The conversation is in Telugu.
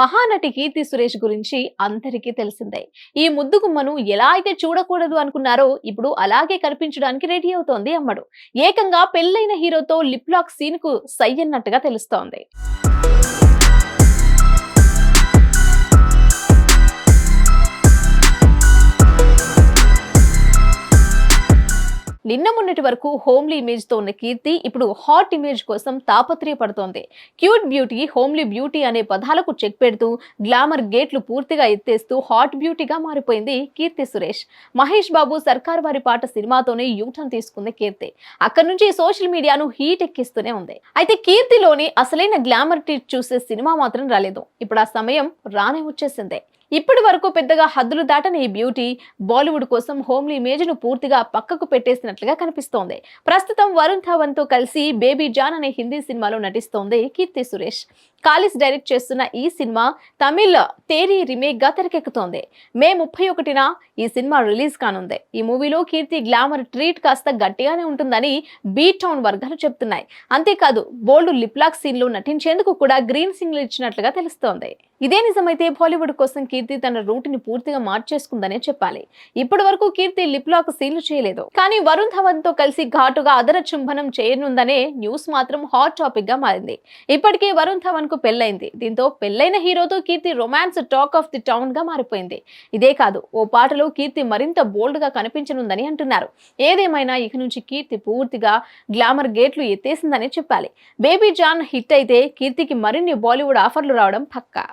మహానటి కీర్తి సురేష్ గురించి అందరికీ తెలిసిందే. ఈ ముద్దుగుమ్మను ఎలా అయితే చూడకూడదు అనుకున్నారో ఇప్పుడు అలాగే కనిపించడానికి రెడీ అవుతోంది అమ్మడు. ఏకంగా పెళ్ళైన హీరోతో లిప్ లాక్ సీన్కు సై అన్నట్టుగా తెలుస్తోంది. నిన్న మొన్నటి వరకు హోమ్లీ ఇమేజ్తో ఉన్న కీర్తి ఇప్పుడు హాట్ ఇమేజ్ కోసం తాపత్రయపడుతోంది. క్యూట్ బ్యూటీ హోమ్లీ బ్యూటీ అనే పదాలకు చెక్ పెడుతూ గ్లామర్ గేట్లు పూర్తిగా ఎత్తేస్తూ హాట్ బ్యూటీగా మారిపోయింది కీర్తి సురేష్. మహేష్ బాబు సర్కార్ వారి పాట సినిమాతోనే యూటర్న్ తీసుకుంది కీర్తి. అక్కడి నుంచి సోషల్ మీడియాను హీట్ ఎక్కిస్తూనే ఉంది. అయితే కీర్తిలోని అసలైన గ్లామర్ టీట్ చూసే సినిమా మాత్రం రాలేదు. ఇప్పుడు ఆ సమయం రానే వచ్చేసిందే. ఇప్పటి వరకు పెద్దగా హద్దులు దాటని ఈ బ్యూటీ బాలీవుడ్ కోసం హోమ్లీ ఇమేజ్ను పూర్తిగా పక్కకు పెట్టేసినట్లుగా కనిపిస్తోంది. ప్రస్తుతం వరుణ్ ధవన్తో కలిసి బేబీ జాన్ అనే హిందీ సినిమాలో నటిస్తోంది కీర్తి సురేష్. కాలిస్ డైరెక్ట్ చేస్తున్న ఈ సినిమా తమిళ్ తేరీ రీమేక్గా తెరకెక్కుతోంది. మే ముప్పై ఒకటిన ఈ సినిమా రిలీజ్ కానుంది. ఈ మూవీలో కీర్తి గ్లామర్ ట్రీట్ కాస్త గట్టిగానే ఉంటుందని బీ టౌన్ వర్గాలు చెప్తున్నాయి. అంతేకాదు బోల్డ్ లిప్లాక్ సీన్లో నటించేందుకు కూడా గ్రీన్ సిగ్నల్ ఇచ్చినట్లుగా తెలుస్తోంది. ఇదే నిజమైతే బాలీవుడ్ కోసం కీర్తి తన రూట్ని పూర్తిగా మార్చేసుకుందనే చెప్పాలి. ఇప్పటి వరకు కీర్తి లిప్ లాక్ సీన్లు చేయలేదు. కానీ వరుణ్ ధవన్తో కలిసి ఘాటుగా అదర చుంబనం చేయనుందనే న్యూస్ మాత్రం హాట్ టాపిక్గా మారింది. ఇప్పటికే వరుణ్ ధవన్ కు పెళ్ళైంది. దీంతో పెళ్ళైన హీరోతో Keerthy romance talk of the టౌన్గా మారిపోయింది. ఇదే కాదు ఓ పాటలో కీర్తి మరింత బోల్డ్గా కనిపించనుందని అంటున్నారు. ఏదేమైనా ఇక నుంచి కీర్తి పూర్తిగా గ్లామర్ గేట్లు ఎత్తేసిందని చెప్పాలి. బేబీ జాన్ హిట్ అయితే కీర్తికి మరిన్ని బాలీవుడ్ ఆఫర్లు రావడం పక్కా.